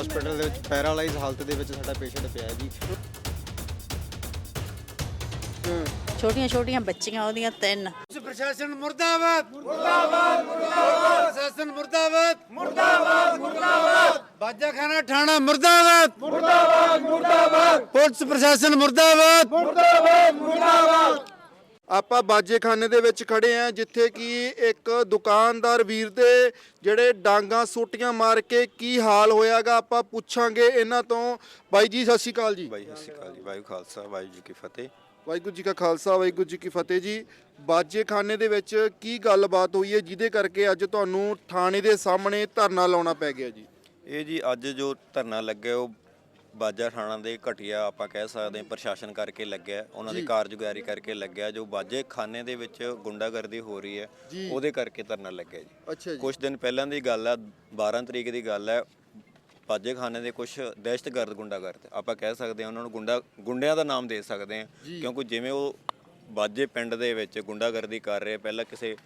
Hospital ਦੇ ਵਿੱਚ paralyse ਹਾਲਤ ਦੇ ਵਿੱਚ ਸਾਡਾ ਪੇਸ਼ੈਂਟ ਪਿਆ ਹੈ ਜੀ। ਛੋਟੀਆਂ ਛੋਟੀਆਂ ਬੱਚੀਆਂ ਉਹਦੀਆਂ ਤਿੰਨ। ਪ੍ਰਸ਼ਾਸਨ ਮੁਰਦਾਬਾਦ। ਮੁਰਦਾਬਾਦ ਮੁਰਦਾਬਾਦ। ਪ੍ਰਸ਼ਾਸਨ ਮੁਰਦਾਬਾਦ। ਮੁਰਦਾਬਾਦ ਮੁਰਦਾਬਾਦ। ਬਾਜਾਖਾਨਾ ਥਾਣਾ ਮੁਰਦਾਬਾਦ। ਮੁਰਦਾਬਾਦ ਮੁਰਦਾਬਾਦ। ਪੁਲਿਸ ਪ੍ਰਸ਼ਾਸਨ ਮੁਰਦਾਬਾਦ। ਆਪਾਂ ਬਾਜੇਖਾਨੇ ਦੇ ਵਿੱਚ ਖੜੇ ਆ ਜਿੱਥੇ ਕਿ ਇੱਕ ਦੁਕਾਨਦਾਰ ਵੀਰ ਦੇ ਜਿਹੜੇ ਡਾਂਗਾ ਸੋਟੀਆਂ ਮਾਰ ਕੇ ਕੀ ਹਾਲ ਹੋਇਆਗਾ ਆਪਾਂ ਪੁੱਛਾਂਗੇ ਇਹਨਾਂ ਤੋਂ। ਬਾਈ ਜੀ ਸਤਿ ਸ਼੍ਰੀ ਅਕਾਲ ਜੀ। ਬਾਈ ਸਤਿ ਸ਼੍ਰੀ ਅਕਾਲ ਜੀ। ਵਾਹਿਗੁਰੂ ਖਾਲਸਾ ਵਾਹਿਗੁਰੂ ਜੀ ਕੀ ਫਤਿਹ। ਵਾਹਿਗੁਰੂ ਜੀ ਕਾ ਖਾਲਸਾ ਵਾਹਿਗੁਰੂ ਜੀ ਕੀ ਫਤਿਹ ਜੀ। ਬਾਜੇਖਾਨੇ ਦੇ ਵਿੱਚ ਕੀ ਗੱਲਬਾਤ ਹੋਈ ਹੈ ਜਿਹਦੇ ਕਰਕੇ ਅੱਜ ਤੁਹਾਨੂੰ ਥਾਣੇ ਦੇ ਸਾਹਮਣੇ ਧਰਨਾ ਲਾਉਣਾ ਪੈ ਗਿਆ ਜੀ? ਇਹ ਜੀ ਅੱਜ ਜੋ ਧਰਨਾ ਲੱਗਿਆ ਉਹ ਬਾਜਾ ਥਾਣਾ ਦੇ ਘਟਿਆ ਆਪਾਂ ਕਹਿ ਸਕਦੇ ਹਾਂ ਪ੍ਰਸ਼ਾਸਨ ਕਰਕੇ ਲੱਗਿਆ ਉਹਨਾਂ ਦੀ ਕਾਰਜਗੁਜ਼ਾਰੀ ਕਰਕੇ ਲੱਗਿਆ ਜੋ ਬਾਜੇ ਖਾਨੇ ਦੇ ਵਿੱਚ ਗੁੰਡਾਗਰਦੀ ਹੋ ਰਹੀ ਹੈ ਜੀ। ਉਹਦੇ ਕਰਕੇ ਧਰਨਾ ਲੱਗਿਆ ਜੀ। ਅੱਛਾ ਜੀ। ਕੁਝ ਦਿਨ ਪਹਿਲਾਂ ਦੀ ਗੱਲ ਹੈ 12 ਤਰੀਕ ਦੀ ਗੱਲ ਹੈ ਬਾਜੇ ਖਾਨੇ ਦੇ ਕੁਝ ਦਹਿਸ਼ਤਗਰਦ ਗੁੰਡਾਗਰਦ ਆਪਾਂ ਕਹਿ ਸਕਦੇ ਹਾਂ ਉਹਨਾਂ ਨੂੰ ਗੁੰਡਾ ਗੁੰਡਿਆਂ ਦਾ ਨਾਮ ਦੇ ਸਕਦੇ ਹਾਂ ਕਿਉਂਕਿ ਜਿਵੇਂ ਉਹ ਬਾਜੇ ਪਿੰਡ ਦੇ ਵਿੱਚ ਗੁੰਡਾਗਰਦੀ ਕਰ ਰਹੇ ਪਹਿਲਾਂ ਕਿਸੇ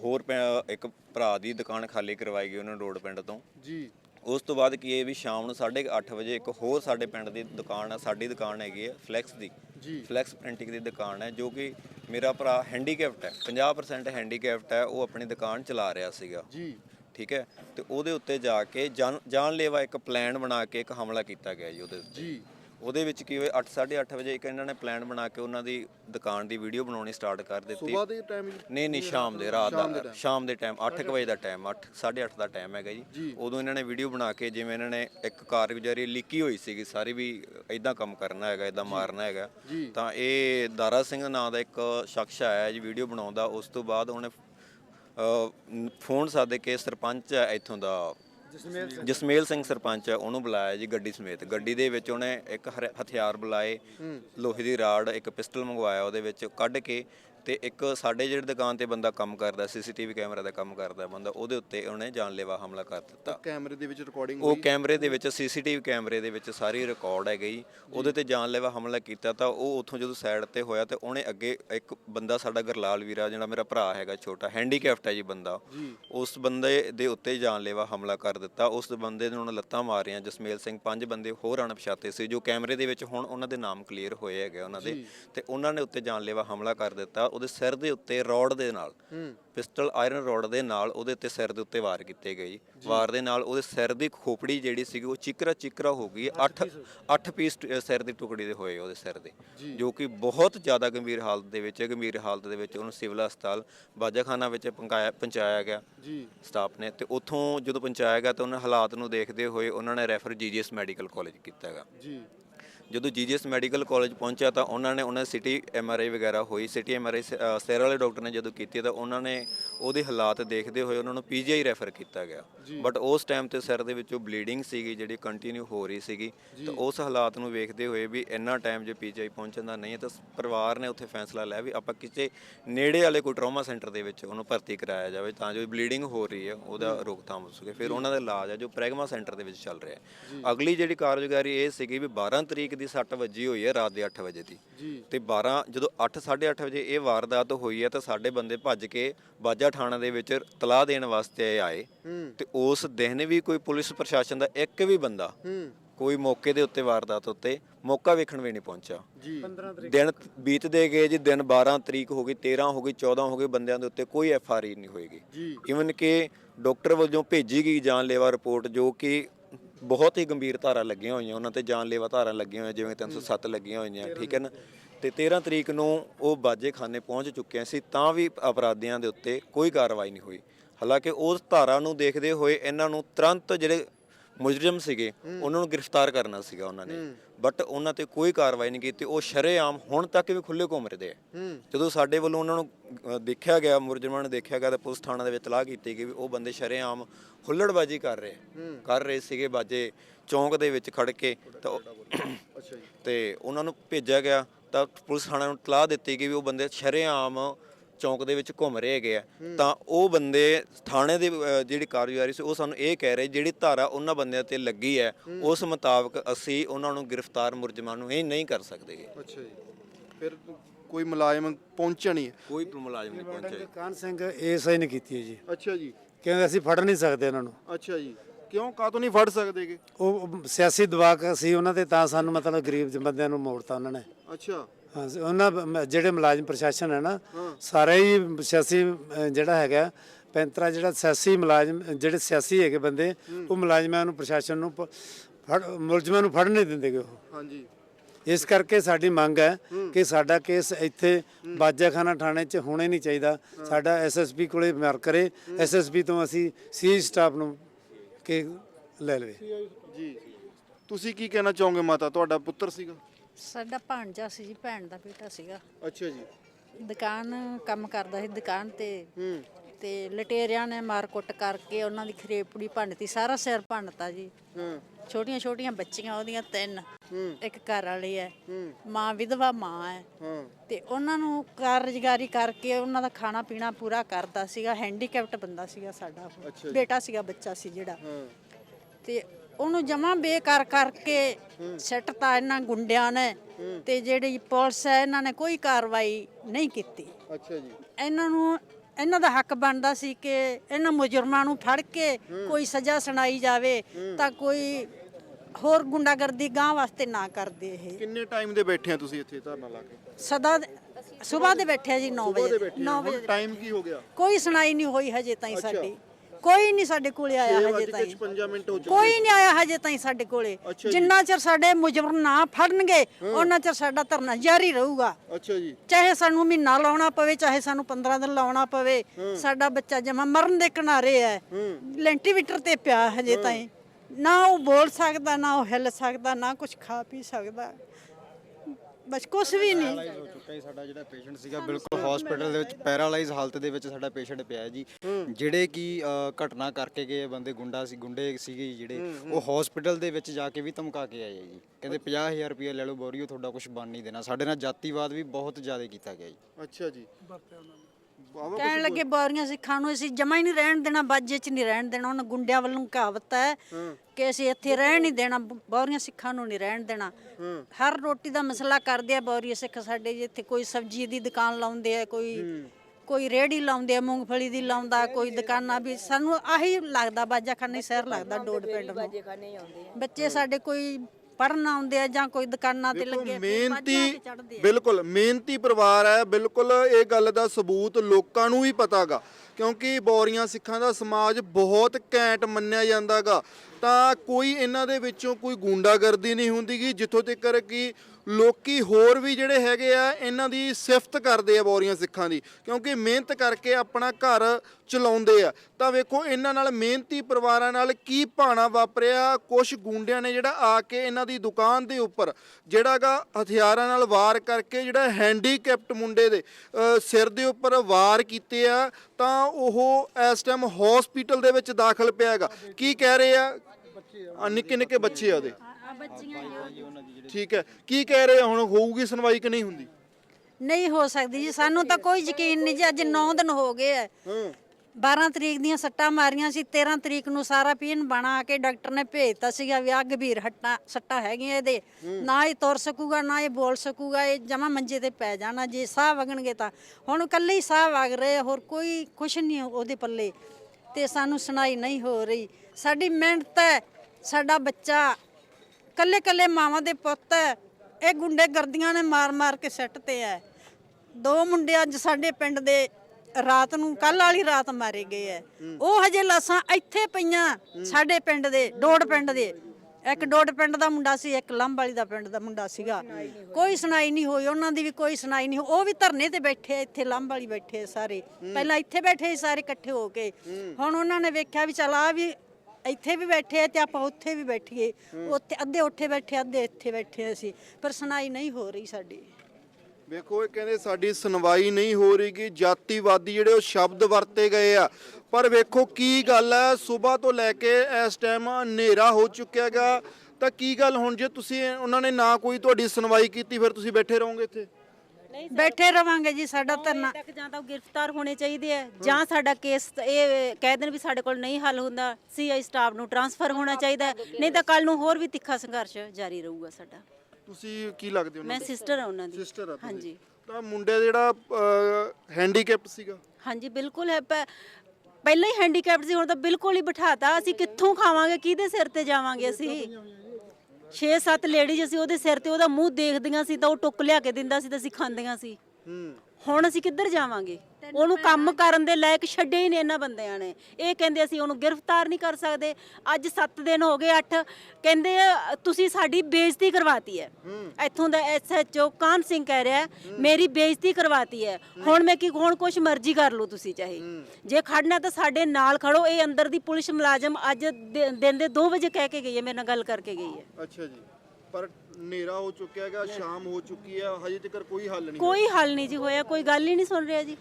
ਹੋਰ ਪਿੰ- ਇੱਕ ਭਰਾ ਦੀ ਦੁਕਾਨ ਖਾਲੀ ਕਰਵਾਈ ਗਈ ਉਹਨਾਂ ਨੂੰ ਰੋਡ ਪਿੰਡ ਤੋਂ। ਜੀ। ਉਸ ਤੋਂ ਬਾਅਦ ਕੀ ਇਹ ਵੀ ਸ਼ਾਮ ਨੂੰ 8:30 ਵਜੇ ਇੱਕ ਹੋਰ ਸਾਡੇ ਪਿੰਡ ਦੀ ਦੁਕਾਨ ਹੈ ਸਾਡੀ ਦੁਕਾਨ ਹੈਗੀ ਹੈ ਫਲੈਕਸ ਦੀ। ਜੀ। ਫਲੈਕਸ ਪ੍ਰਿੰਟਿੰਗ ਦੀ ਦੁਕਾਨ ਹੈ ਜੋ ਕਿ ਮੇਰਾ ਭਰਾ ਹੈਂਡੀਕੈਪਟ ਹੈ 50% ਹੈਂਡੀਕੈਪਟ ਹੈ ਉਹ ਆਪਣੀ ਦੁਕਾਨ ਚਲਾ ਰਿਹਾ ਸੀਗਾ। ਜੀ। ਠੀਕ ਹੈ? ਤੇ ਉਹਦੇ ਉੱਤੇ ਜਾ ਕੇ ਜਾਨ ਜਾਨਲੇਵਾ ਇੱਕ ਪਲਾਨ ਬਣਾ ਕੇ ਇੱਕ ਹਮਲਾ ਕੀਤਾ ਗਿਆ ਜੀ ਉਹਦੇ ਉੱਤੇ। ਜੀ। ਉਹਦੇ ਵਿੱਚ ਕੀ ਹੋਇਆ 8:30 ਵਜੇ ਇੱਕ ਇਹਨਾਂ ਨੇ ਪਲਾਨ ਬਣਾ ਕੇ ਉਹਨਾਂ ਦੀ ਦੁਕਾਨ ਦੀ ਵੀਡੀਓ ਬਣਾਉਣੀ ਸਟਾਰਟ ਕਰ ਦਿੱਤੀ। ਸਵੇਰ ਦੇ ਟਾਈਮ ਨਹੀਂ ਨਹੀਂ ਸ਼ਾਮ ਦੇ ਰਾਤ ਦਾ ਸ਼ਾਮ ਦੇ ਟਾਈਮ 8 ਵਜੇ ਦਾ ਟਾਈਮ 8 8:30 ਦਾ ਟਾਈਮ ਹੈਗਾ ਜੀ। ਉਦੋਂ ਇਹਨਾਂ ਨੇ ਵੀਡੀਓ ਬਣਾ ਕੇ ਜਿਵੇਂ ਇਹਨਾਂ ਨੇ ਇੱਕ ਕਾਰਗੁਜ਼ਾਰੀ ਲਿਖੀ ਹੋਈ ਸੀਗੀ ਸਾਰੀ ਵੀ ਇਦਾਂ ਕੰਮ ਕਰਨਾ ਹੈਗਾ ਇਦਾਂ ਮਾਰਨਾ ਹੈਗਾ। ਤਾਂ ਇਹ ਦਾਰਾ ਸਿੰਘ ਨਾਂ ਦਾ ਇੱਕ ਸ਼ਖਸ ਆਇਆ ਜੀ ਵੀਡੀਓ ਬਣਾਉਂਦਾ ਉਸ ਤੋਂ ਬਾਅਦ ਉਹਨੇ ਫੋਨ ਸਾਦੇ ਕੇ ਸਰਪੰਚ ਹੈ ਇੱਥੋਂ ਦਾ ਜਸਮੇਲ ਸਿੰਘ। ਸਰਪੰਚ ਹੈ ਉਹਨੂੰ ਬੁਲਾਇਆ ਜੀ ਗੱਡੀ ਸਮੇਤ। ਗੱਡੀ ਦੇ ਵਿੱਚ ਉਹਨੇ ਇੱਕ ਹਰ- ਹਥਿਆਰ ਬੁਲਾਏ ਲੋਹੇ ਦੀ ਰਾੜ ਇੱਕ ਪਿਸਟਲ ਮੰਗਵਾਇਆ ਉਹਦੇ ਵਿੱਚ ਕੱਢ ਕੇ ਤੇ ਇੱਕ ਸਾਡੇ ਜਿਹੜੇ ਦੁਕਾਨ ਤੇ ਬੰਦਾ ਕੰਮ ਕਰਦਾ ਸੀਸੀਟੀਵੀ ਕੈਮਰਾ ਦਾ ਕੰਮ ਕਰਦਾ ਬੰਦਾ ਉਹਦੇ ਉੱਤੇ ਉਹਨੇ ਜਾਨਲੇਵਾ ਹਮਲਾ ਕਰ ਦਿੱਤਾ। ਕੈਮਰੇ ਦੇ ਵਿੱਚ ਰਿਕਾਰਡਿੰਗ ਉਹ ਕੈਮਰੇ ਦੇ ਵਿੱਚ ਸੀਸੀਟੀਵੀ ਕੈਮਰੇ ਦੇ ਵਿੱਚ ਸਾਰੀ ਰਿਕਾਰਡ ਹੈ ਗਈ ਉਹਦੇ ਤੇ ਜਾਨਲੇਵਾ ਹਮਲਾ ਕੀਤਾ ਤਾਂ ਉਹ ਉੱਥੋਂ ਜਦੋਂ ਸਾਈਡ ਤੇ ਹੋਇਆ ਤੇ ਉਹਨੇ ਅੱਗੇ ਇੱਕ ਬੰਦਾ ਸਾਡਾ ਗਰਲਾਲ ਵੀਰਾ ਜਿਹੜਾ ਮੇਰਾ ਭਰਾ ਹੈਗਾ ਛੋਟਾ ਹੈਂਡੀਕੈਪਟ ਹੈ ਜੀ ਬੰਦਾ। ਉਸ ਬੰਦੇ ਦੇ ਉੱਤੇ ਜਾਨਲੇਵਾ ਹਮਲਾ ਕਰ ਦਿੱਤਾ। ਉਸ ਬੰਦੇ ਨੇ ਉਹਨਾਂ ਲੱਤਾਂ ਮਾਰੀਆਂ ਜਸਮੇਲ ਸਿੰਘ ਪੰਜ ਬੰਦੇ ਹੋਰ ਅਣਪਛਾਤੇ ਸੀ ਜੋ ਕੈਮਰੇ ਦੇ ਵਿੱਚ ਹੁਣ ਉਹਨਾਂ ਦੇ ਨਾਮ ਕਲੀਅਰ ਹੋਏ ਹੈਗੇ ਉਹਨਾਂ ਦੇ। ਤੇ ਉਹਨਾਂ ਨੇ ਉੱਤੇ ਜਾਨਲੇਵਾ ਹਮਲਾ ਕਰ ਦਿੱਤਾ। ਉਹਦੇ ਸਿਰ ਦੇ ਉੱਤੇ ਰੋਡ ਦੇ ਨਾਲ ਪਿਸਟਲ ਆਇਰਨ ਰੋਡ ਦੇ ਨਾਲ ਉਹਦੇ ਉੱਤੇ ਸਿਰ ਦੇ ਉੱਤੇ ਵਾਰ ਕੀਤੇ ਗਏ ਵਾਰ ਦੇ ਨਾਲ ਉਹਦੇ ਸਿਰ ਦੀ ਖੋਪੜੀ ਜਿਹੜੀ ਸੀਗੀ ਉਹ ਚਿਕਰਾ ਚਿਕਰਾ ਹੋ ਗਈ 8 8 ਪੀਸ ਸਿਰ ਦੀ ਟੁਕੜੀ ਦੇ ਹੋਏ ਉਹਦੇ ਸਿਰ ਦੇ ਜੋ। ਕਿ ਬਹੁਤ ਜ਼ਿਆਦਾ ਗੰਭੀਰ ਹਾਲਤ ਦੇ ਵਿੱਚ। ਗੰਭੀਰ ਹਾਲਤ ਦੇ ਵਿੱਚ ਉਹਨੂੰ ਸਿਵਲ ਹਸਪਤਾਲ ਬਾਜਾਖਾਨਾ ਵਿੱਚ ਪਹੁੰਚਾਇਆ ਗਿਆ ਜੀ। ਸਟਾਫ ਨੇ ਤੇ ਉੱਥੋਂ ਜਦੋਂ ਪਹੁੰਚਾਇਆ ਗਿਆ ਤਾਂ ਉਹਨਾਂ ਹਾਲਾਤ ਨੂੰ ਦੇਖਦੇ ਹੋਏ ਉਹਨਾਂ ਨੇ ਰੈਫਰ ਜੀਜੀਐਸ ਮੈਡੀਕਲ ਕਾਲਜ ਕੀਤਾ ਹੈਗਾ। ਜੀ। ਜਦੋਂ ਜੀਜੀਐਸ ਮੈਡੀਕਲ ਕਾਲਜ ਪਹੁੰਚਿਆ ਤਾਂ ਉਹਨਾਂ ਨੇ, ਉਹਨਾਂ ਸਿਟੀ ਐਮਆਰਆਈ ਵਗੈਰਾ ਹੋਈ। ਸਿਟੀ ਐਮਆਰਆਈ ਸਿਰ ਵਾਲੇ ਡਾਕਟਰ ਨੇ ਜਦੋਂ ਕੀਤੀ ਤਾਂ ਉਹਨਾਂ ਨੇ ਉਹਦੇ ਹਾਲਾਤ ਦੇਖਦੇ ਹੋਏ ਉਹਨਾਂ ਨੂੰ ਪੀਜੀਆਈ ਰੈਫਰ ਕੀਤਾ ਗਿਆ। ਬਟ ਉਸ ਟਾਈਮ ਤੇ ਸਿਰ ਦੇ ਵਿੱਚੋਂ ਬਲੀਡਿੰਗ ਸੀਗੀ ਜਿਹੜੀ ਕੰਟੀਨਿਊ ਹੋ ਰਹੀ ਸੀਗੀ। ਤਾਂ ਉਸ ਹਾਲਾਤ ਨੂੰ ਵੇਖਦੇ ਹੋਏ ਵੀ ਇੰਨਾ ਟਾਈਮ ਜੇ ਪੀਜੀਆਈ ਪਹੁੰਚਣ ਦਾ ਨਹੀਂ ਹੈ ਤਾਂ ਪਰਿਵਾਰ ਨੇ ਉੱਥੇ ਫੈਸਲਾ ਲਿਆ ਵੀ ਆਪਾਂ ਕਿਸੇ ਨੇੜੇ ਵਾਲੇ ਕੋਈ ਟਰਾਮਾ ਸੈਂਟਰ ਦੇ ਵਿੱਚ ਉਹਨੂੰ ਭਰਤੀ ਕਰਾਇਆ ਜਾਵੇ ਤਾਂ ਜੋ ਬਲੀਡਿੰਗ ਹੋ ਰਹੀ ਹੈ ਉਹਦਾ ਰੋਕਥਾਮ ਹੋ ਸਕੇ। ਫਿਰ ਉਹਨਾਂ ਦਾ ਇਲਾਜ ਹੈ ਜੋ ਪ੍ਰੈਗਮਾ ਸੈਂਟਰ ਦੇ ਵਿੱਚ ਚੱਲ ਰਿਹਾ ਹੈ। ਅਗਲੀ ਜਿਹੜੀ ਕਾਰਜਕਾਰੀ ਇਹ ਸੀਗੀ ਵੀ 12 ਤਰੀਕ ਦੀ 6 ਵੱਜੀ ਹੋਈ ਹੈ ਰਾਤ ਦੇ 8 ਵਜੇ ਦੀ। ਤੇ 12 ਜਦੋਂ 8 8:30 ਵਜੇ ਇਹ ਵਾਰਦਾਤ ਹੋਈ ਹੈ ਤਾਂ ਸਾਡੇ ਬੰਦੇ ਭੱਜ ਕੇ ਬਾਜਾ ਥਾਣਾ ਦੇ ਵਿੱਚ ਤਲਾਹ ਦੇਣ ਵਾਸਤੇ ਆਏ ਤੇ ਉਸ ਦਿਨ ਵੀ ਕੋਈ ਪੁਲਿਸ ਪ੍ਰਸ਼ਾਸਨ ਦਾ ਇੱਕ ਵੀ ਬੰਦਾ ਕੋਈ ਮੌਕੇ ਦੇ ਉੱਤੇ ਵਾਰਦਾਤ ਉੱਤੇ ਮੌਕਾ ਵੇਖਣ ਵੀ ਨਹੀਂ ਪਹੁੰਚਾ ਜੀ। ਦਿਨ ਬੀਤਦੇ ਗਏ ਜੀ ਦਿਨ 12 ਤਰੀਕ ਹੋ ਗਈ 13 ਹੋ ਗਈ 14 ਹੋ ਗਈ ਬੰਦਿਆਂ ਦੇ ਉੱਤੇ ਕੋਈ ਐਫ ਆਰ ਆਈ ਨਹੀਂ ਹੋਏਗੀ। ਜੀ। ਇਵਨ ਕਿ ਡਾਕਟਰ ਵੱਲੋਂ ਭੇਜੀ ਗਈ ਜਾਨਲੇਵਾ ਰਿਪੋਰਟ ਜੋ ਕਿ ਬਹੁਤ ਹੀ ਗੰਭੀਰ ਧਾਰਾ ਲੱਗੀਆਂ ਹੋਈਆਂ ਉਹਨਾਂ ਤੇ ਜਾਨਲੇਵਾ ਧਾਰਾ ਲੱਗੀਆਂ ਹੋਈਆਂ ਜਿਵੇਂ 307 ਲੱਗੀਆਂ ਹੋਈਆਂ ਠੀਕ ਹੈ ਨਾ? ਤੇ 13 ਤਰੀਕ ਨੂੰ ਉਹ ਬਾਜੇ ਖਾਨੇ ਪਹੁੰਚ ਚੁੱਕੇ ਸੀ ਤਾਂ ਵੀ ਅਪਰਾਧੀਆਂ ਦੇ ਉੱਤੇ ਕੋਈ ਕਾਰਵਾਈ ਨਹੀਂ ਹੋਈ। ਹਾਲਾਂਕਿ ਉਸ ਧਾਰਾ ਨੂੰ ਦੇਖਦੇ ਹੋਏ ਇਹਨਾਂ ਨੂੰ ਤੁਰੰਤ ਜਿਹੜੇ ਮੁਜਰਮ ਸੀਗੇ ਉਹਨਾਂ ਨੂੰ ਗ੍ਰਿਫਤਾਰ ਕਰਨਾ ਸੀਗਾ ਉਹਨਾਂ ਨੇ। ਬਟ ਉਹਨਾਂ ਤੇ ਕੋਈ ਕਾਰਵਾਈ ਨਹੀਂ ਕੀਤੀ। ਉਹ ਸ਼ਰੇਆਮ ਹੁਣ ਤੱਕ ਵੀ ਖੁੱਲੇ ਘੁੰਮ ਰਹੇ ਆ। ਜਦੋਂ ਸਾਡੇ ਵੱਲੋਂ ਉਹਨਾਂ ਨੂੰ ਦੇਖਿਆ ਗਿਆ ਮੁਰਜਮਾਂ ਨੂੰ ਦੇਖਿਆ ਗਿਆ ਤਾਂ ਪੁਲਿਸ ਥਾਣਾ ਦੇ ਵਿੱਚ ਤਲਾਹ ਕੀਤੀ ਗਈ ਵੀ ਉਹ ਬੰਦੇ ਸ਼ਰੇਆਮ ਹੁੱਲੜਬਾਜੀ ਕਰ ਰਹੇ ਕਰ ਰਹੇ ਸੀਗੇ ਬਾਜੇ ਚੌਂਕ ਦੇ ਵਿੱਚ ਖੜ ਕੇ ਤੇ ਉਹਨਾਂ ਨੂੰ ਭੇਜਿਆ ਗਿਆ। ਤਾਂ ਪੁਲਿਸ ਥਾਣਾ ਨੂੰ ਤਲਾਹ ਦਿੱਤੀ ਗਈ ਵੀ ਉਹ ਬੰਦੇ ਸ਼ਰੇਆਮ ਚੌਂਕ ਦੇ ਵਿੱਚ ਘੁੰਮ ਰਹੇ ਹੈਗੇ ਆ। ਤਾਂ ਉਹ ਬੰਦੇ ਥਾਣੇ ਦੇ ਅ, ਜਿਹੜੀ ਕਾਰਜਕਾਰੀ ਸੀ ਉਹ ਸਾਨੂੰ ਇਹ ਕਹਿ ਰਹੇ ਜਿਹੜੀ ਧਾਰਾ ਉਹਨਾਂ ਬੰਦਿਆਂ ਤੇ ਲੱਗੀ ਹੈ ਉਸ ਮੁਤਾਬਕ ਅਸੀਂ ਉਹਨਾਂ ਨੂੰ ਗ੍ਰਿਫਤਾਰ ਮੁਰਜਮਾਂ ਨੂੰ ਇਹ ਨਹੀਂ ਕਰ ਸਕਦੇ ਗੇ। ਅੱਛਾ ਜੀ। ਫਿਰ ਕੋਈ ਮੁਲਾਜ਼ਮ ਪਹੁੰਚਿਆ ਨਹੀਂ। ਕੋਈ ਮੁਲਾਜ਼ਮ ਨਹੀਂ ਪਹੁੰਚਿਆ ਜੀ। ਕਾਨ ਸਿੰਘ ਇਹ ਸਹੀ ਨਹੀਂ ਕੀਤੀ ਹੈ ਜੀ। ਅੱਛਾ ਜੀ। ਕਹਿੰਦੇ ਅਸੀਂ ਫੜ ਨਹੀਂ ਸਕਦੇ ਇਹਨਾਂ ਨੂੰ। ਅੱਛਾ ਜੀ। ਕਿਉਂ? ਕਾਹਤੋਂ ਨਹੀਂ ਫੜ ਸਕਦੇਗੇ ਉਹ ਸਿਆਸੀ ਦਬਾਅ ਸੀ ਉਹਨਾਂ ਤੇ ਤਾਂ ਸਾਨੂੰ ਮਤਲਬ ਗਰੀਬ ਜਿਹੇ ਬੰਦਿਆਂ ਨੂੰ ਮੋੜਤਾ ਉਹਨਾਂ ਨੇ। ਅੱਛਾ। ਹਾਂ ਉਹਨਾਂ ਜਿਹੜੇ ਮੁਲਾਜ਼ਮ ਪ੍ਰਸ਼ਾਸਨ ਹੈ ਨਾ ਸਾਰੇ ਹੀ ਸਿਆਸੀ ਅ, ਜਿਹੜਾ ਹੈਗਾ ਪੈਂਤਰਾ ਜਿਹੜਾ ਸਿਆਸੀ ਮੁਲਾਜ਼ਮ ਜਿਹੜੇ ਸਿਆਸੀ ਹੈਗੇ ਬੰਦੇ ਉਹ ਮੁਲਾਜ਼ਮਾਂ ਨੂੰ ਪ੍ਰਸ਼ਾਸਨ ਨੂੰ ਪ- ਫੜ ਮੁਲਜ਼ਮਾਂ ਨੂੰ ਫੜ ਨਹੀਂ ਦਿੰਦੇਗੇ ਉਹ। ਹਾਂਜੀ। ਇਸ ਕਰਕੇ ਸਾਡੀ ਮੰਗ ਹੈ ਕਿ ਸਾਡਾ ਕੇਸ ਇੱਥੇ ਬਾਜਾਖਾਨਾ ਥਾਣੇ 'ਚ ਹੋਣਾ ਹੀ ਨਹੀਂ ਚਾਹੀਦਾ। ਸਾਡਾ ਐਸਐਸਪੀ ਕੋਲੇ ਮਰ ਕਰੇ। ਐਸਐਸਪੀ ਤੋਂ ਅਸੀਂ ਸੀ ਸਟਾਫ ਨੂੰ ਕਿ ਲੈ ਲਵੇ। ਜੀ। ਤੁਸੀਂ ਕੀ ਕਹਿਣਾ ਚਾਹੋਗੇ ਮਾਤਾ? ਤੁਹਾਡਾ ਪੁੱਤਰ ਸੀਗਾ? ਸਾਡਾ ਭਾਣਜਾ ਸੀ ਜੀ ਭੈਣ ਦਾ ਬੇਟਾ ਸੀਗਾ। ਅੱਛਾ ਜੀ। ਦੁਕਾਨ ਕੰਮ ਕਰਦਾ ਸੀ ਦੁਕਾਨ ਤੇ। ਹੂੰ। ਤੇ ਲਟੇਰਿਆਂ ਨੇ ਮਾਰ ਕੁੱਟ ਕਰਕੇ ਉਹਨਾਂ ਦੀ ਖਰੇਪੜੀ ਭੰਨਤੀ ਸਾਰਾ ਸਿਰ ਭੰਨਤਾ ਜੀ। ਹਾਂ। ਛੋਟੀਆਂ ਛੋਟੀਆਂ ਬੱਚੀਆਂ ਉਹਦੀਆਂ ਤਿੰਨ। ਹੂੰ। ਇੱਕ ਘਰ ਵਾਲੀ ਹੈ। ਹੂੰ। ਮਾਂ ਵਿਧਵਾ ਮਾਂ ਹੈ। ਹਾਂ। ਤੇ ਉਹਨਾਂ ਨੂੰ ਕਾਰਜਗਾਰੀ ਕਰਕੇ ਉਹਨਾਂ ਦਾ ਖਾਣਾ ਪੀਣਾ ਪੂਰਾ ਕਰਦਾ ਸੀਗਾ। ਹੈਂਡੀਕੈਪਟ ਬੰਦਾ ਸੀਗਾ ਸਾਡਾ ਉਹ। ਅੱਛਾ ਜੀ। ਬੇਟਾ ਸੀਗਾ ਬੱਚਾ ਸੀ ਜਿਹੜਾ। ਹਾਂ। ਤੇ ਉਹਨੂੰ ਜਮਾ ਬੇਕਾਰ ਕਰਕੇ ਸਿੱਟਤਾ ਇਹਨਾਂ ਗੁੰਡਿਆਂ ਨੇ ਤੇ ਜਿਹੜੀ ਪੁਲਿਸ ਹੈ ਇਹਨਾਂ ਨੇ ਕੋਈ ਕਾਰਵਾਈ ਨਹੀਂ ਕੀਤੀ। ਅੱਛਾ ਜੀ। ਇਹਨਾਂ ਨੂੰ ਇਹਨਾਂ ਦਾ ਹੱਕ ਬਣਦਾ ਸੀ ਕਿ ਇਹਨਾਂ ਮੁਜਰਮਾਂ ਨੂੰ ਫੜ ਕੇ ਕੋਈ ਸਜ਼ਾ ਸੁਣਾਈ ਜਾਵੇ ਤਾਂ ਕੋਈ ਹੋਰ ਗੁੰਡਾਗਰਦੀ ਗਾਂ ਵਾਸਤੇ ਨਾ ਕਰਦੇ ਇਹ। ਕਿੰਨੇ ਟਾਈਮ ਦੇ ਬੈਠੇ ਆ ਤੁਸੀਂ ਇੱਥੇ ਧਰਨਾ ਲਾ ਕੇ? ਸਦਾ ਸਵੇਰ ਦੇ ਬੈਠੇ ਆ ਜੀ 9 ਸੁਬਾਹ ਦੇ ਵਜੇ ਬੈਠੇ 9 ਆ ਵਜੇ। ਟਾਈਮ ਕੀ ਹੋ ਗਿਆ? ਕੋਈ ਸੁਣਾਈ ਨਹੀਂ ਹੋਈ ਹਜੇ ਤਾਈਂ ਸਾਡੀ। ਕੋਈ ਨਹੀਂ ਸਾਡੇ ਕੋਲੇ ਆਇਆ ਹਜੇ ਤਾਈਂ। 55 ਮਿੰਟ ਹੋ ਚੁੱਕੇ ਕੋਈ ਨਹੀਂ ਆਇਆ ਹਜੇ ਤਾਈਂ ਸਾਡੇ ਕੋਲੇ। ਜਿੰਨਾ ਚਿਰ ਸਾਡੇ ਮੁਜਰਮ ਨਾ ਫੜਨਗੇ ਉਹਨਾਂ ਚਿਰ ਸਾਡਾ ਧਰਨਾ ਜਾਰੀ ਰਹੂਗਾ। ਅੱਛਾ ਜੀ। ਚਾਹੇ ਸਾਨੂੰ ਮਹੀਨਾ ਲਾਉਣਾ ਪਵੇ ਚਾਹੇ ਸਾਨੂੰ 15 ਦਿਨ ਲਾਉਣਾ ਪਵੇ ਸਾਡਾ ਬੱਚਾ ਜਮਾ ਮਰਨ ਦੇ ਕਿਨਾਰੇ ਹੈ। ਲੈਂਟੀਵੀਟਰ ਤੇ ਪਿਆ ਹਜੇ ਤਾਈਂ। ਨਾ ਉਹ ਬੋਲ ਸਕਦਾ ਨਾ ਉਹ ਹਿੱਲ ਸਕਦਾ ਨਾ ਕੁਝ ਖਾ ਪੀ ਸਕਦਾ। ਬਸ ਕੁਝ ਵੀ ਨਹੀਂ। ਪੈਰਾਲਾਈਜ਼ ਹੋ ਚੁੱਕਾ ਹੈ ਸਾਡਾ ਜਿਹੜਾ ਪੇਸ਼ੈਂਟ ਸੀਗਾ ਬਿਲਕੁਲ ਹਸਪੀਟਲ ਦੇ ਵਿੱਚ ਪੈਰਾਲਾਈਜ਼ ਹਾਲਤ ਦੇ ਵਿੱਚ ਸਾਡਾ ਪੇਸ਼ੈਂਟ ਪਿਆ ਹੈ ਜੀ। ਜਿਹੜੇ ਕਿ ਅ, ਘਟਨਾ ਕਰਕੇ ਗਏ ਬੰਦੇ ਗੁੰਡਾ ਸੀ ਗੁੰਡੇ ਸੀਗੇ ਜੀ ਜਿਹੜੇ ਉਹ ਹਸਪੀਟਲ ਦੇ ਵਿੱਚ ਜਾ ਕੇ ਵੀ ਧਮਕਾ ਕੇ ਆਏ ਆ ਜੀ। ਕਹਿੰਦੇ 50000 ਰੁਪਏ ਲੈ ਲਓ ਬੋਰੀਓ ਤੁਹਾਡਾ ਕੁਝ ਬਣ ਨਹੀਂ ਦੇਣਾ। ਸਾਡੇ ਨਾਲ ਜਾਤੀਵਾਦ ਵੀ ਬਹੁਤ ਜ਼ਿਆਦਾ ਕੀਤਾ ਗਿਆ ਜੀ। ਅੱਛਾ ਜੀ। ਕਹਿਣ ਲੱਗੇ ਬੋਰੀਆਂ ਸਿੱਖਾਂ ਨੂੰ ਅਸੀਂ ਜਮਾ ਹੀ ਨਹੀਂ ਰਹਿਣ ਦੇਣਾ ਬਾਜੇ 'ਚ ਨਹੀਂ ਰਹਿਣ ਦੇਣਾ ਉਹਨਾਂ ਗੁੰਡਿਆਂ ਵੱਲੋਂ ਕਹਾਵਤ ਹੈ ਕਿ ਅਸੀਂ ਇੱਥੇ ਰਹਿਣ ਨਹੀਂ ਦੇਣਾ ਬੋਰੀਆਂ ਸਿੱਖਾਂ ਨੂੰ ਨਹੀਂ ਰਹਿਣ ਦੇਣਾ। ਹਰ ਰੋਟੀ ਦਾ ਮਸਲਾ ਕਰਦੇ ਆ ਬੋਰੀਆ ਸਿੱਖ ਸਾਡੇ ਇੱਥੇ ਕੋਈ ਸਬਜ਼ੀ ਦੀ ਦੁਕਾਨ ਲਾਉਂਦੇ ਆ ਕੋਈ ਕੋਈ ਰੇੜੀ ਲਾਉਂਦੇ ਆ ਮੂੰਗਫਲੀ ਦੀ ਲਾਉਂਦਾ ਕੋਈ ਦੁਕਾਨਾਂ ਵੀ ਸਾਨੂੰ ਆਹੀ ਲੱਗਦਾ ਬਾਜਾਖਾਨੇ ਸ਼ਹਿਰ ਲੱਗਦਾ ਡੋਡ ਪਿੰਡ ਨੂੰ। ਬੱਚੇ ਸਾਡੇ ਕੋਈ ਪੜਨ ਆਉਂਦੇ ਆ ਜਾਂ ਕੋਈ ਦੁਕਾਨਾਂ ਤੇ ਲੱਗੇ ਮਿਹਨਤੀ ਬਿਲਕੁਲ ਮਿਹਨਤੀ ਪਰਿਵਾਰ ਹੈ ਬਿਲਕੁਲ ਇਹ ਗੱਲ ਦਾ ਸਬੂਤ ਲੋਕਾਂ ਨੂੰ ਵੀ ਪਤਾਗਾ ਕਿਉਂਕਿ ਬੌਰੀਆਂ ਸਿੱਖਾਂ ਦਾ ਸਮਾਜ ਬਹੁਤ ਘੈਂਟ ਮੰਨਿਆ ਜਾਂਦਾਗਾ। ਤਾਂ ਕੋਈ ਇਹਨਾਂ ਦੇ ਵਿੱਚੋਂ ਕੋਈ ਗੁੰਡਾਗਰਦੀ ਨਹੀਂ ਹੁੰਦੀਗੀ ਜਿੱਥੋਂ ਤੱਕ ਕਿ ਲੋਕੀ ਹੋਰ ਵੀ ਜਿਹੜੇ ਹੈਗੇ ਆ, ਇਹਨਾਂ ਦੀ ਸਿਫਤ ਕਰਦੇ ਆ ਬੋਰੀਆਂ ਸਿੱਖਾਂ ਦੀ, ਕਿਉਂਕਿ ਮਿਹਨਤ ਕਰਕੇ ਆਪਣਾ ਘਰ ਚਲਾਉਂਦੇ ਆ। ਤਾਂ ਵੇਖੋ, ਇਹਨਾਂ ਨਾਲ ਮਿਹਨਤੀ ਪਰਿਵਾਰਾਂ ਨਾਲ ਕੀ ਭਾਣਾ ਵਾਪਰਿਆ? ਕੁਝ ਗੁੰਡਿਆਂ ਨੇ ਜਿਹੜਾ ਆ ਕੇ ਇਹਨਾਂ ਦੀ ਦੁਕਾਨ ਦੇ ਉੱਪਰ, ਜਿਹੜਾਗਾ ਹਥਿਆਰਾਂ ਨਾਲ ਵਾਰ ਕਰਕੇ ਜਿਹੜਾ ਹੈਂਡੀਕੈਪਟ ਮੁੰਡੇ ਦੇ ਸਿਰ ਦੇ ਉੱਪਰ ਵਾਰ ਕੀਤੇ ਆ, ਤਾਂ ਉਹ ਇਸ ਟਾਈਮ ਹਸਪੀਟਲ ਦੇ ਵਿੱਚ ਦਾਖਲ ਪਿਆ ਹੈਗਾ। ਕੀ ਕਹਿ ਰਹੇ ਆ? ਆ ਨਿੱਕੇ ਨਿੱਕੇ ਬੱਚੇ ਆ ਉਹਦੇ। ਠੀਕ ਹੈ। ਕੀ ਕਹਿ ਰਹੇ ਹੁਣ? ਹੋਊਗੀ ਸੁਣਵਾਈ ਕਿ ਨਹੀਂ ਹੁੰਦੀ? ਨਹੀਂ ਹੋ ਸਕਦੀ ਜੀ। ਸਾਨੂੰ ਤਾਂ ਕੋਈ ਯਕੀਨ ਨਹੀਂ ਜੀ। ਅੱਜ 9 ਦਿਨ ਹੋ ਗਏ ਐ। ਹਾਂ। 12 ਤਰੀਕ ਦੀਆਂ ਸੱਟਾਂ ਮਾਰੀਆਂ ਸੀ। 13 ਤਰੀਕ ਨੂੰ ਸਾਰਾ ਪੀਣ ਬਣਾ ਕੇ ਡਾਕਟਰ ਨੇ ਭੇਜਤਾ ਸੀਗਾ ਵੀ ਆ ਗੰਭੀਰ ਹੱਟਾਂ ਸੱਟਾਂ ਹੈਗੀਆਂ ਇਹਦੇ। ਨਾ ਇਹ ਤੁਰ ਸਕੂਗਾ ਨਾ ਇਹ ਬੋਲ ਸਕੂਗਾ। ਇਹ ਜਮਾ ਮੰਜੇ ਤੇ ਪੈ ਜਾਣਾ। ਜੇ ਸਾਹ ਵਗਣਗੇ ਤਾਂ। ਹੁਣ ਇਕੱਲੇ ਹੀ ਸਾਹ ਵਗ ਰਹੇ ਹੋਰ ਕੋਈ ਕੁਛ ਨਹੀਂ ਉਹਦੇ ਪੱਲੇ। ਤੇ ਸਾਨੂੰ ਸੁਣਾਈ ਨਹੀਂ ਹੋ ਰਹੀ। ਸਾਡੀ ਮਿਹਨਤ ਹੈ ਸਾਡਾ ਬੱਚਾ ਕੱਲੇ ਕੱਲੇ ਮਾਵਾਂ ਦੇ ਪੁੱਤ ਹੈ ਇਹ ਗੁੰਡੇ ਗਰਦੀਆਂ ਨੇ ਮਾਰ ਮਾਰ ਕੇ ਸੱਟ ਤੇ ਐ। ਦੋ ਮੁੰਡੇ ਅੱਜ ਸਾਡੇ ਪਿੰਡ ਦੇ ਰਾਤ ਨੂੰ ਕੱਲ ਵਾਲੀ ਰਾਤ ਮਾਰੇ ਗਏ ਐ। ਉਹ ਹਜੇ ਲਾਸਾਂ ਇੱਥੇ ਪਈਆਂ ਸਾਡੇ ਪਿੰਡ ਦੇ ਡੋੜ ਪਿੰਡ ਦੇ। ਇੱਕ ਡੋੜ ਪਿੰਡ ਦਾ ਮੁੰਡਾ ਸੀ, ਇੱਕ ਲੰਬ ਵਾਲੀ ਦਾ ਪਿੰਡ ਦਾ ਮੁੰਡਾ ਸੀਗਾ। ਕੋਈ ਸੁਣਾਈ ਨਹੀਂ ਹੋਈ, ਉਹਨਾਂ ਦੀ ਵੀ ਕੋਈ ਸੁਣਾਈ ਨਹੀਂ ਉਹ ਵੀ ਧਰਨੇ ਤੇ ਬੈਠੇ ਇੱਥੇ ਲੰਬ ਵਾਲੀ ਬੈਠੇ ਆ ਸਾਰੇ। ਪਹਿਲਾਂ ਇੱਥੇ ਬੈਠੇ ਸੀ ਸਾਰੇ ਇਕੱਠੇ ਹੋ ਕੇ। ਹੁਣ ਉਹਨਾਂ ਨੇ ਵੇਖਿਆ ਵੀ ਚਲ ਆ ਵੀ ਇੱਥੇ ਵੀ ਬੈਠੇ ਆ ਤੇ ਆਪਾਂ ਉੱਥੇ ਵੀ ਬੈਠੀਏ। ਉੱਥੇ ਅੱਧੇ ਉੱਥੇ ਬੈਠੇ, ਅੱਧੇ ਇੱਥੇ ਬੈਠੇ ਅਸੀਂ। ਪਰ ਸੁਣਾਈ ਨਹੀਂ ਹੋ ਰਹੀ ਸਾਡੀ। ਵੇਖੋ, ਇਹ ਕਹਿੰਦੇ ਸਾਡੀ ਸੁਣਵਾਈ ਨਹੀਂ ਹੋ ਰਹੀ ਕਿ ਜਾਤੀਵਾਦੀ ਜਿਹੜੇ ਉਹ ਸ਼ਬਦ ਵਰਤੇ ਗਏ ਆ। ਪਰ ਵੇਖੋ, ਕੀ ਗੱਲ ਹੈ? ਸਵੇਰ ਤੋਂ ਲੈ ਕੇ ਇਸ ਟਾਈਮ ਹਨੇਰਾ ਹੋ ਚੁੱਕਿਆਗਾ ਤਾਂ ਕੀ ਗੱਲ ਹੁਣ ਜੇ ਤੁਸੀਂ, ਉਹਨਾਂ ਨੇ ਨਾ ਕੋਈ ਤੁਹਾਡੀ ਸੁਣਵਾਈ ਕੀਤੀ, ਫਿਰ ਤੁਸੀਂ ਬੈਠੇ ਰਹੋਗੇ ਇੱਥੇ? ਬੈਠੇ ਰਵਾਂਗੇ ਜੀ ਸਾਡਾ ਧਰਨਾ ਤੱਕ ਜਾਂ ਤਾਂ ਉਹ ਗ੍ਰਿਫਤਾਰ ਹੋਣੇ ਚਾਹੀਦੇ ਆ ਜਾਂ ਸਾਡਾ ਕੇਸ ਇਹ ਕਹਿ ਦੇਣ ਵੀ ਸਾਡੇ ਕੋਲ ਨਹੀਂ ਹੱਲ ਹੁੰਦਾ ਸੀਆਈ ਸਟਾਫ ਨੂੰ ਟਰਾਂਸਫਰ ਹੋਣਾ ਚਾਹੀਦਾ ਹੈ। ਨਹੀਂ ਤਾਂ ਕੱਲ ਨੂੰ ਹੋਰ ਵੀ ਤਿੱਖਾ ਸੰਘਰਸ਼ ਜਾਰੀ ਰਹੂਗਾ ਸਾਡਾ। ਤੁਸੀਂ ਕੀ ਲੱਗਦੇ ਹੋ ਮੈਂ ਸਿਸਟਰ ਹਾਂ ਉਹਨਾਂ ਦੀ। ਸਿਸਟਰ ਆ ਤੁਸੀਂ। ਹਾਂਜੀ। ਤਾਂ ਮੁੰਡੇ ਜਿਹੜਾ ਹੈਂਡੀਕੈਪ ਸੀਗਾ? ਹਾਂਜੀ ਬਿਲਕੁਲ ਹੈ ਪ- ਪਹਿਲਾਂ ਹੀ ਹੈਂਡੀਕੈਪਟ ਸੀ ਹੁਣ ਤਾਂ ਬਿਲਕੁਲ ਹੀ ਬਿਠਾਤਾ ਅਸੀਂ ਕਿੱਥੋਂ ਖਾਵਾਂਗੇ ਕਿਹਦੇ ਸਿਰ ਤੇ ਜਾਵਾਂਗੇ ਅਸੀਂ? 6-7 ਲੇਡੀਜ਼ ਅਸੀਂ ਉਹਦੇ ਸਿਰ ਤੇ ਉਹਦਾ ਮੂੰਹ ਦੇਖਦੀਆਂ ਸੀ ਤਾਂ ਉਹ ਟੁੱਕ ਲਿਆ ਕੇ ਦਿੰਦਾ ਸੀ ਤਾਂ ਅਸੀਂ ਖਾਂਦੀਆਂ ਸੀ। ਹੂੰ। ਹੁਣ ਅਸੀਂ ਕਿੱਧਰ ਜਾਵਾਂਗੇ? ਉਹਨੂੰ ਕੰਮ ਕਰਨ ਦੇ ਲਾਇਕ ਛੱਡੇ ਹੀ ਨੇ ਇਹਨਾਂ ਬੰਦਿਆਂ ਨੇ। ਇਹ ਕਹਿੰਦੇ ਅਸੀਂ ਉਹਨੂੰ ਗ੍ਰਿਫਤਾਰ ਨਹੀਂ ਕਰ ਸਕਦੇ। ਅੱਜ 7 ਦਿਨ ਹੋ ਗਏ 8 ਕਹਿੰਦੇ ਤੁਸੀਂ ਸਾਡੀ ਬੇਇੱਜ਼ਤੀ ਕਰਵਾਤੀ ਹੈ। ਇੱਥੋਂ ਦਾ ਐਸਐਚਓ ਕਾਨ ਸਿੰਘ ਕਹਿ ਰਿਹਾ ਮੇਰੀ ਬੇਇੱਜ਼ਤੀ ਕਰਵਾਤੀ ਹੈ। ਹੁਣ ਮੈਂ ਕੀ ਹੁਣ ਕੁਛ ਮਰਜ਼ੀ ਕਰ ਲਓ ਤੁਸੀਂ ਚਾਹੇ। ਜੇ ਖੜਨਾ ਤਾਂ ਸਾਡੇ ਨਾਲ ਖੜੋ। ਇਹ ਅੰਦਰ ਦੀ ਪੁਲਿਸ ਮੁਲਾਜ਼ਮ ਅੱਜ ਦਿਨ ਦੇ 2 ਵਜੇ ਕਹਿ ਕੇ ਗਈ ਹੈ ਮੇਰੇ ਨਾਲ ਗੱਲ ਕਰਕੇ ਗਈ ਹੈ। ਅੱਛਾ ਜੀ। ਪਰ ਹਨੇਰਾ ਹੋ ਚੁੱਕਿਆ ਹੈਗਾ ਸ਼ਾਮ ਹੋ ਚੁੱਕੀ ਹੈ ਹਜੇ ਤੱਕ ਕੋਈ ਹੱਲ ਨਹੀਂ ਕੋਈ ਹੱਲ ਨਹੀਂ ਜੀ ਹੋਇਆ ਕੋਈ ਗੱਲ ਹੀ ਨਹੀਂ ਸੁਣ ਰਿਹਾ ਜੀ।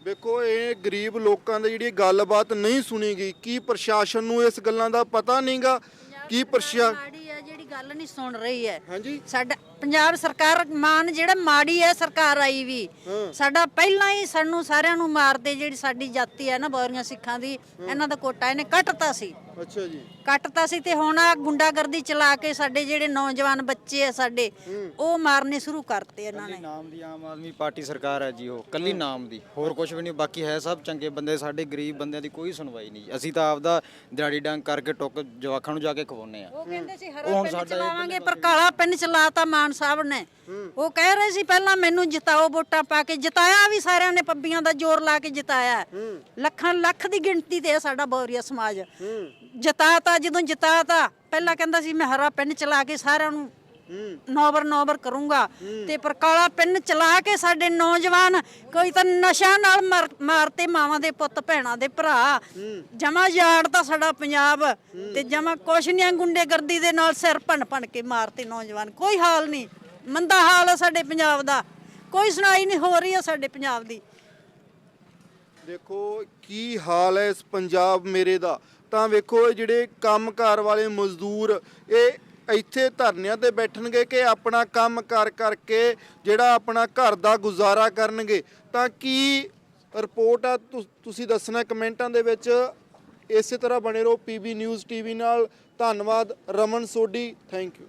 ਵੇਖੋ ਇਹ ਗਰੀਬ ਲੋਕਾਂ ਦੀ ਜਿਹੜੀ ਗੱਲਬਾਤ ਨਹੀਂ ਸੁਣੀ ਗਈ ਕੀ ਪ੍ਰਸ਼ਾਸਨ ਨੂੰ ਇਸ ਗੱਲਾਂ ਦਾ ਪਤਾ ਨਹੀਂਗਾ? ਕੀ ਪ੍ਰਸ਼ਾ ਮਾੜੀ ਹੈ ਜਿਹੜੀ ਗੱਲ ਨਹੀਂ ਸੁਣ ਰਹੀ ਹੈ। ਹਾਂਜੀ। ਸਾਡਾ ਪੰਜਾਬ ਸਰਕਾਰ ਮਾਨ ਜਿਹੜਾ ਮਾੜੀ ਹੈ ਸਰਕਾਰ ਆਈ ਵੀ। ਸਾਡਾ ਪਹਿਲਾਂ ਹੀ ਸਾਨੂੰ ਸਾਰਿਆਂ ਨੂੰ ਮਾਰਦੇ ਜਿਹੜੀ ਸਾਡੀ ਜਾਤੀ ਹੈ ਨਾ ਬੌਰੀਆਂ ਸਿੱਖਾਂ ਦੀ ਇਹਨਾਂ ਦਾ ਕੋਟਾ ਇਹਨੇ ਕੱਟਤਾ ਸੀ। ਅੱਛਾ ਜੀ। ਕੱਟਤਾ ਸੀ ਤੇ ਹੁਣ ਆ ਗੁੰਡਾਗਰਦੀ ਚਲਾ ਕੇ ਸਾਡੇ ਜਿਹੜੇ ਨੌਜਵਾਨ ਬੱਚੇ ਆ ਸਾਡੇ ਉਹ ਮਾਰਨੇ ਸ਼ੁਰੂ ਕਰਤੇ ਇਹਨਾਂ ਨੇ। ਨਾਮ ਦੀ ਆਮ ਆਦਮੀ ਪਾਰਟੀ ਸਰਕਾਰ ਹੈ ਜੀ ਉਹ ਕੱਲੀ ਨਾਮ ਦੀ ਹੋਰ ਕੁਝ ਵੀ ਨਹੀਂ ਬਾਕੀ ਹੈ ਸਭ ਚੰਗੇ ਬੰਦੇ ਸਾਡੇ ਗਰੀਬ ਬੰਦਿਆਂ ਦੀ ਕੋਈ ਸੁਣਵਾਈ ਨਹੀਂ ਅਸੀਂ ਤਾਂ ਆਪਦਾ ਦਿਹਾੜੀ ਡੰਗ ਕਰਕੇ ਟੁੱਕ ਜਵਾਖਾਂ ਨੂੰ ਜਾ ਕੇ ਖਵਾਉਨੇ ਆ ਉਹ ਕਹਿੰਦੇ ਸੀ ਹਰਾ ਪਿੰਡ ਚਲਾਵਾਂਗੇ ਪਰ ਕਾਲਾ ਪਿੰਡ ਚਲਾਤਾ ਮਾਨ ਸਾਹਿਬ ਨੇ। ਉਹ ਕਹਿ ਰਹੇ ਸੀ ਪਹਿਲਾਂ ਮੈਨੂੰ ਜਿਤਾਓ ਵੋਟਾਂ ਪਾ ਕੇ ਜਿਤਾਇਆ ਵੀ ਸਾਰਿਆਂ ਨੇ ਪੱਬੀਆਂ ਦਾ ਜ਼ੋਰ ਲਾ ਕੇ ਜਿਤਾਇਆ। ਲੱਖਾਂ ਲੱਖ ਦੀ ਗਿਣਤੀ ਤੇ ਸਾਡਾ ਬੌਰੀਆ ਸਮਾਜ। ਜਿਤਾਤਾ ਜਦੋਂ ਜਿਤਾਤਾ ਪਹਿਲਾਂ ਕਹਿੰਦਾ ਸੀ ਮੈਂ ਹਰਾ ਪਿੰਡ ਚਲਾ ਕੇ ਸਾਰਿਆਂ ਨੂੰ ਨੌਬਰ ਨੌਬਰ ਕਰੂੰਗਾ। ਤੇ ਪਰ ਕਾਲਾ ਪਿੰਨ ਚਲਾ ਕੇ ਸਾਡੇ ਨੌਜਵਾਨ ਕੋਈ ਤਾਂ ਨਸ਼ਾ ਨਾਲ ਮਰ- ਮਾਰਤੇ ਮਾਵਾਂ ਦੇ ਪੁੱਤ ਭੈਣਾਂ ਦੇ ਭਰਾ। ਜਮਾ ਯਾੜ ਤਾਂ ਸਾਡਾ ਪੰਜਾਬ ਤੇ ਜਮਾ ਕੁਛ ਨਹੀਂ ਗੁੰਡੇਗਰਦੀ ਦੇ ਨਾਲ ਸਿਰ ਭੰਨ ਭੰਨ ਕੇ ਮਾਰਤੇ ਨੌਜਵਾਨ। ਕੋਈ ਹਾਲ ਨਹੀਂ ਮੰਦਾ ਹਾਲ ਹੈ ਸਾਡੇ ਪੰਜਾਬ ਦਾ। ਕੋਈ ਸੁਣਾਈ ਨਹੀਂ ਹੋ ਰਹੀ ਹੈ ਸਾਡੇ ਪੰਜਾਬ ਦੀ। ਦੇਖੋ ਕੀ ਹਾਲ ਹੈ ਇਸ ਪੰਜਾਬ ਮੇਰੇ ਦਾ? ਤਾਂ ਵੇਖੋ ਇਹ ਜਿਹੜੇ ਕੰਮਕਾਰ ਵਾਲੇ ਮਜ਼ਦੂਰ, ਇਹ ਇੱਥੇ ਧਰਨਿਆਂ ਤੇ ਬੈਠਣਗੇ ਕਿ ਆਪਣਾ ਕੰਮ ਕਰ ਕਰਕੇ ਜਿਹੜਾ ਆਪਣਾ ਘਰ ਦਾ ਗੁਜ਼ਾਰਾ ਕਰਨਗੇ। ਤਾਂ ਕੀ ਰਿਪੋਰਟ ਆ ਤੁਸੀਂ ਦੱਸਣਾ ਕਮੈਂਟਾਂ ਦੇ ਵਿੱਚ। ਇਸੇ ਤਰ੍ਹਾਂ ਬਣੇ ਰਹੋ ਪੀਬੀ ਨਿਊਜ਼ ਟੀਵੀ ਨਾਲ। ਧੰਨਵਾਦ, ਰਮਨ ਸੋਢੀ। Thank you.